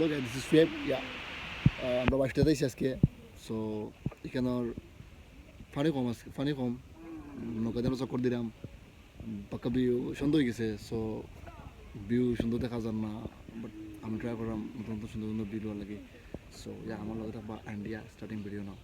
Look, this is Schwab, yeah. Uh, আমরা বাইশটা যাইছি আজকে সো এখানের পানি কম আছে পানি কম নৌকা আমরা চক্কর দিলাম পাক্কা ভিউ সুন্দর হয়ে গেছে সো ভিউ সুন্দর দেখা যান না বাট আমি ট্রাই করলাম নতুন নতুন সুন্দর সুন্দর ভিডিও লাগে সো ইয়া আমার লগে থাকবা and yeah starting video now